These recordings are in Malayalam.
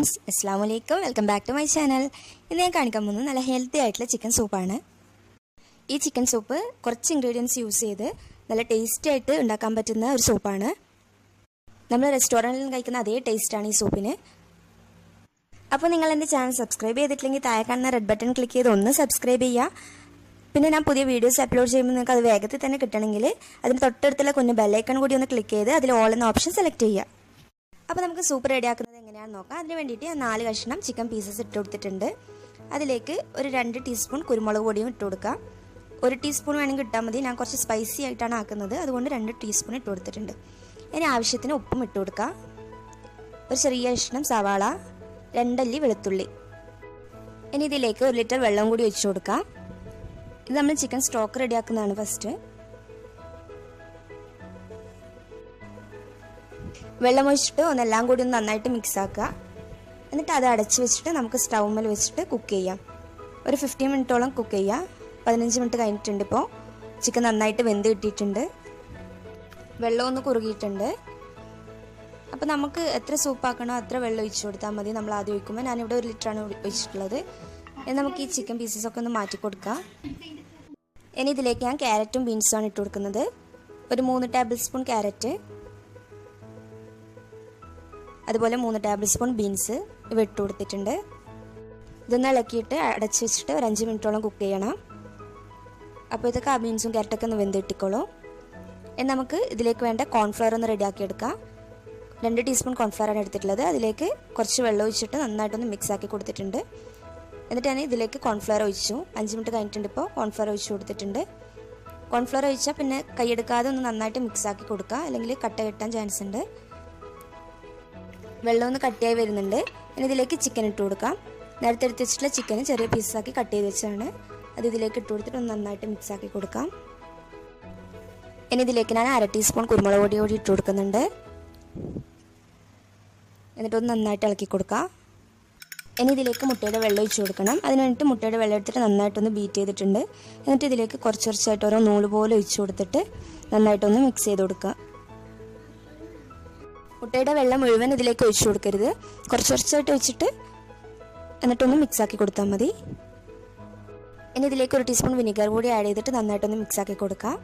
ഫ്രണ്ട്സ് അസ്സാം വലൈക്കും welcome back to my channel. ഇന്ന് ഞാൻ കാണിക്കാൻ പോകുന്നത് നല്ല ഹെൽത്തി ആയിട്ടുള്ള ചിക്കൻ സൂപ്പാണ്. ഈ ചിക്കൻ സൂപ്പ് കുറച്ച് ഇൻഗ്രീഡിയൻസ് യൂസ് ചെയ്ത് നല്ല ടേസ്റ്റി ആയിട്ട് ഉണ്ടാക്കാൻ പറ്റുന്ന ഒരു സൂപ്പാണ്. നമ്മൾ റെസ്റ്റോറന്റിൽ നിന്ന് കഴിക്കുന്ന അതേ ടേസ്റ്റാണ് ഈ സൂപ്പിന്. അപ്പോൾ നിങ്ങൾ എന്റെ ചാനൽ സബ്സ്ക്രൈബ് ചെയ്തിട്ടില്ലെങ്കിൽ താഴെ കാണുന്ന റെഡ് ബട്ടൺ ക്ലിക്ക് ചെയ്ത് ഒന്ന് സബ്സ്ക്രൈബ് ചെയ്യുക. പിന്നെ ഞാൻ പുതിയ വീഡിയോസ് അപ്ലോഡ് ചെയ്യുമ്പോൾ നിങ്ങൾക്ക് അത് വേഗത്തിൽ തന്നെ കിട്ടണമെങ്കിൽ അതിന് തൊട്ടടുത്തുള്ള കുഞ്ഞ് ബെല്ലൈക്കൺ കൂടി ഒന്ന് ക്ലിക്ക് ചെയ്ത് അതിൽ ഓൾ എന്ന ഓപ്ഷൻ സെലക്ട് ചെയ്യുക. അപ്പോൾ നമുക്ക് സൂപ്പ് റെഡിയാക്കുന്നത് എങ്ങനെയാണെന്ന് നോക്കാം. അതിന് വേണ്ടിയിട്ട് ഞാൻ നാല് കഷ്ണം ചിക്കൻ പീസസ് ഇട്ട് കൊടുത്തിട്ടുണ്ട്. അതിലേക്ക് ഒരു രണ്ട് ടീസ്പൂൺ കുരുമുളക് പൊടിയും ഇട്ട് കൊടുക്കാം. ഒരു ടീസ്പൂൺ വേണമെങ്കിൽ ഇട്ടാൽ മതി. ഞാൻ കുറച്ച് സ്പൈസി ആയിട്ടാണ് ആക്കുന്നത്. അതുകൊണ്ട് രണ്ട് ടീസ്പൂൺ ഇട്ട് കൊടുത്തിട്ടുണ്ട്. ഇനി ആവശ്യത്തിന് ഉപ്പും ഇട്ട് കൊടുക്കാം. ഒരു ചെറിയ കഷ്ണം സവാള രണ്ടല്ലി വെളുത്തുള്ളി. ഇനി ഇതിലേക്ക് ഒരു ലിറ്റർ വെള്ളം കൂടി ഒഴിച്ചു കൊടുക്കാം. ഇത് നമ്മൾ ചിക്കൻ സ്റ്റോക്ക് റെഡിയാക്കുന്നതാണ് ഫസ്റ്റ് വെള്ളം ഒഴിച്ചിട്ട് ഒന്നെല്ലാം കൂടി ഒന്ന് നന്നായിട്ട് മിക്സ് ആക്കുക. എന്നിട്ട് അത് അടച്ച് വെച്ചിട്ട് നമുക്ക് സ്റ്റൗമ്മൽ വെച്ചിട്ട് കുക്ക് ചെയ്യാം. ഒരു ഫിഫ്റ്റീൻ മിനിറ്റോളം കുക്ക് ചെയ്യാം. പതിനഞ്ച് മിനിറ്റ് കഴിഞ്ഞിട്ടുണ്ട് ഇപ്പോൾ ചിക്കൻ നന്നായിട്ട് വെന്ത് കിട്ടിയിട്ടുണ്ട്. വെള്ളം ഒന്ന് കുറുകിയിട്ടുണ്ട്. അപ്പോൾ നമുക്ക് എത്ര സൂപ്പ് ആക്കണോ അത്ര വെള്ളം ഒഴിച്ചു കൊടുത്താൽ മതി. നമ്മൾ ആദ്യം ഒഴിക്കുമ്പോൾ ഞാനിവിടെ ഒരു ലിറ്ററാണ് ഒഴിച്ചിട്ടുള്ളത്. ഇനി നമുക്ക് ഈ ചിക്കൻ പീസസ് ഒക്കെ ഒന്ന് മാറ്റി കൊടുക്കാം. ഇനി ഇതിലേക്ക് ഞാൻ ക്യാരറ്റും ആണ് ഇട്ട് കൊടുക്കുന്നത്. ഒരു മൂന്ന് ടേബിൾ സ്പൂൺ ക്യാരറ്റ് അതുപോലെ മൂന്ന് ടേബിൾ സ്പൂൺ ബീൻസ് ഇവ കൊടുത്തിട്ടുണ്ട്. ഇതൊന്ന് ഇളക്കിയിട്ട് അടച്ച് വെച്ചിട്ട് ഒരു അഞ്ച് മിനിറ്റോളം കുക്ക് ചെയ്യണം. അപ്പോൾ ഇതൊക്കെ ആ ബീൻസും ക്യാരറ്റൊക്കെ ഒന്ന് വെന്ത് കിട്ടിക്കോളും. ഇനി നമുക്ക് ഇതിലേക്ക് വേണ്ട കോൺഫ്ലവർ ഒന്ന് റെഡിയാക്കി എടുക്കാം. രണ്ട് ടീസ്പൂൺ കോൺഫ്ലവറാണ് എടുത്തിട്ടുള്ളത്. അതിലേക്ക് കുറച്ച് വെള്ളം ഒഴിച്ചിട്ട് നന്നായിട്ടൊന്ന് മിക്സ് ആക്കി കൊടുത്തിട്ടുണ്ട്. എന്നിട്ട് ഞാൻ ഇതിലേക്ക് കോൺഫ്ലവർ ഒഴിച്ചു. അഞ്ച് മിനിറ്റ് കഴിഞ്ഞിട്ടുണ്ട് ഇപ്പോൾ കോൺഫ്ലവർ ഒഴിച്ച് കൊടുത്തിട്ടുണ്ട്. കോൺഫ്ലവർ ഒഴിച്ചാൽ പിന്നെ കൈയെടുക്കാതെ ഒന്ന് നന്നായിട്ട് മിക്സ് ആക്കി കൊടുക്കുക അല്ലെങ്കിൽ കട്ട കിട്ടാൻ ചാൻസ് ഉണ്ട്. വെള്ളം ഒന്ന് കട്ടിയായി വരുന്നുണ്ട്. ഇനി ഇതിലേക്ക് ചിക്കൻ ഇട്ട് കൊടുക്കാം. നേരത്തെ എടുത്ത് വെച്ചിട്ടുള്ള ചിക്കൻ ചെറിയ പീസാക്കി കട്ട് ചെയ്ത് വെച്ചതാണ്. അത് ഇതിലേക്ക് ഇട്ട് കൊടുത്തിട്ട് ഒന്ന് നന്നായിട്ട് മിക്സ് ആക്കി കൊടുക്കാം. ഇനി ഇതിലേക്ക് ഞാൻ അര ടീസ്പൂൺ കുരുമുളക് പൊടി കൂടി ഇട്ട് കൊടുക്കുന്നുണ്ട്. എന്നിട്ടൊന്ന് നന്നായിട്ട് ഇളക്കി കൊടുക്കാം. ഇനി ഇതിലേക്ക് മുട്ടയുടെ വെള്ളം ഒഴിച്ച് കൊടുക്കണം. അതിന് വേണ്ടിയിട്ട് മുട്ടയുടെ വെള്ളം എടുത്തിട്ട് നന്നായിട്ടൊന്ന് ബീറ്റ് ചെയ്തിട്ടുണ്ട്. എന്നിട്ട് ഇതിലേക്ക് കുറച്ച് കുറച്ചായിട്ട് ഓരോ നൂൽ പോലെ ഒഴിച്ച് കൊടുത്തിട്ട് നന്നായിട്ടൊന്ന് മിക്സ് ചെയ്ത് കൊടുക്കുക മുട്ടയുടെ വെള്ളം മുഴുവൻ ഇതിലേക്ക് ഒഴിച്ചു കൊടുക്കരുത്. കുറച്ച് കുറച്ചായിട്ട് ഒഴിച്ചിട്ട് എന്നിട്ടൊന്ന് മിക്സ് ആക്കി കൊടുത്താൽ മതി. ഇനി ഇതിലേക്ക് ഒരു ടീസ്പൂൺ വിനിഗർ കൂടി ആഡ് ചെയ്തിട്ട് നന്നായിട്ടൊന്ന് മിക്സ് ആക്കി കൊടുക്കാം.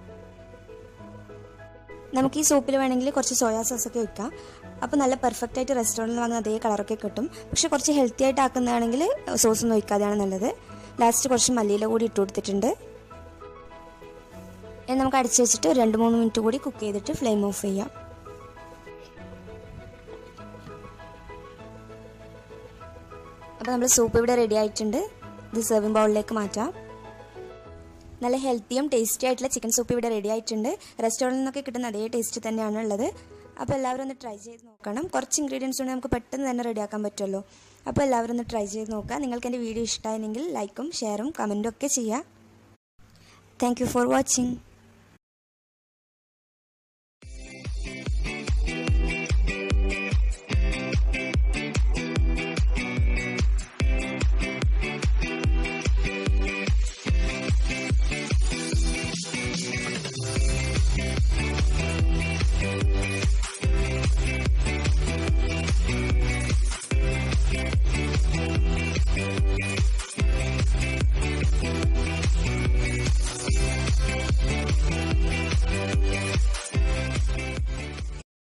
നമുക്ക് ഈ സൂപ്പിൽ വേണമെങ്കിൽ കുറച്ച് സോയാ സോസ് ഒക്കെ വെക്കാം അപ്പോൾ നല്ല പെർഫെക്റ്റ് ആയിട്ട് റെസ്റ്റോറന്റിൽ വാങ്ങുന്ന അതേ കളറൊക്കെ കിട്ടും. പക്ഷേ കുറച്ച് ഹെൽത്തി ആയിട്ട് ആക്കുന്നതാണെങ്കിൽ സോസ് ഒന്നും ഒഴിക്കാതെയാണ് നല്ലത്. ലാസ്റ്റ് കുറച്ച് മല്ലിയില കൂടി ഇട്ട് കൊടുത്തിട്ടുണ്ട്. ഇനി നമുക്ക് അടിച്ച് വെച്ചിട്ട് രണ്ട് മൂന്ന് മിനിറ്റ് കൂടി കുക്ക് ചെയ്തിട്ട് ഫ്ലെയിം ഓഫ് ചെയ്യാം. അപ്പോൾ നമ്മൾ സൂപ്പ് ഇവിടെ റെഡി ആയിട്ടുണ്ട്. ഇത് സെർവിങ് ബൗളിലേക്ക് മാറ്റാം. നല്ല ഹെൽത്തിയും ടേസ്റ്റി ആയിട്ടുള്ള ചിക്കൻ സൂപ്പ് ഇവിടെ റെഡി ആയിട്ടുണ്ട്. റെസ്റ്റോറന്റിൽ നിന്നൊക്കെ കിട്ടുന്ന അതേ ടേസ്റ്റ് തന്നെയാണ് ഉള്ളത്. അപ്പോൾ എല്ലാവരും ഒന്ന് ട്രൈ ചെയ്ത് നോക്കണം. കുറച്ച് ഇൻഗ്രീഡിയൻസ് ഉണ്ടെങ്കിൽ നമുക്ക് പെട്ടെന്ന് തന്നെ റെഡിയാക്കാൻ പറ്റുമല്ലോ. അപ്പോൾ എല്ലാവരും ഒന്ന് ട്രൈ ചെയ്ത് നോക്കുക. നിങ്ങൾക്ക് എന്റെ വീഡിയോ ഇഷ്ടമായെങ്കിൽ ലൈക്കും ഷെയറും കമന്റും ഒക്കെ ചെയ്യുക. Thank for watching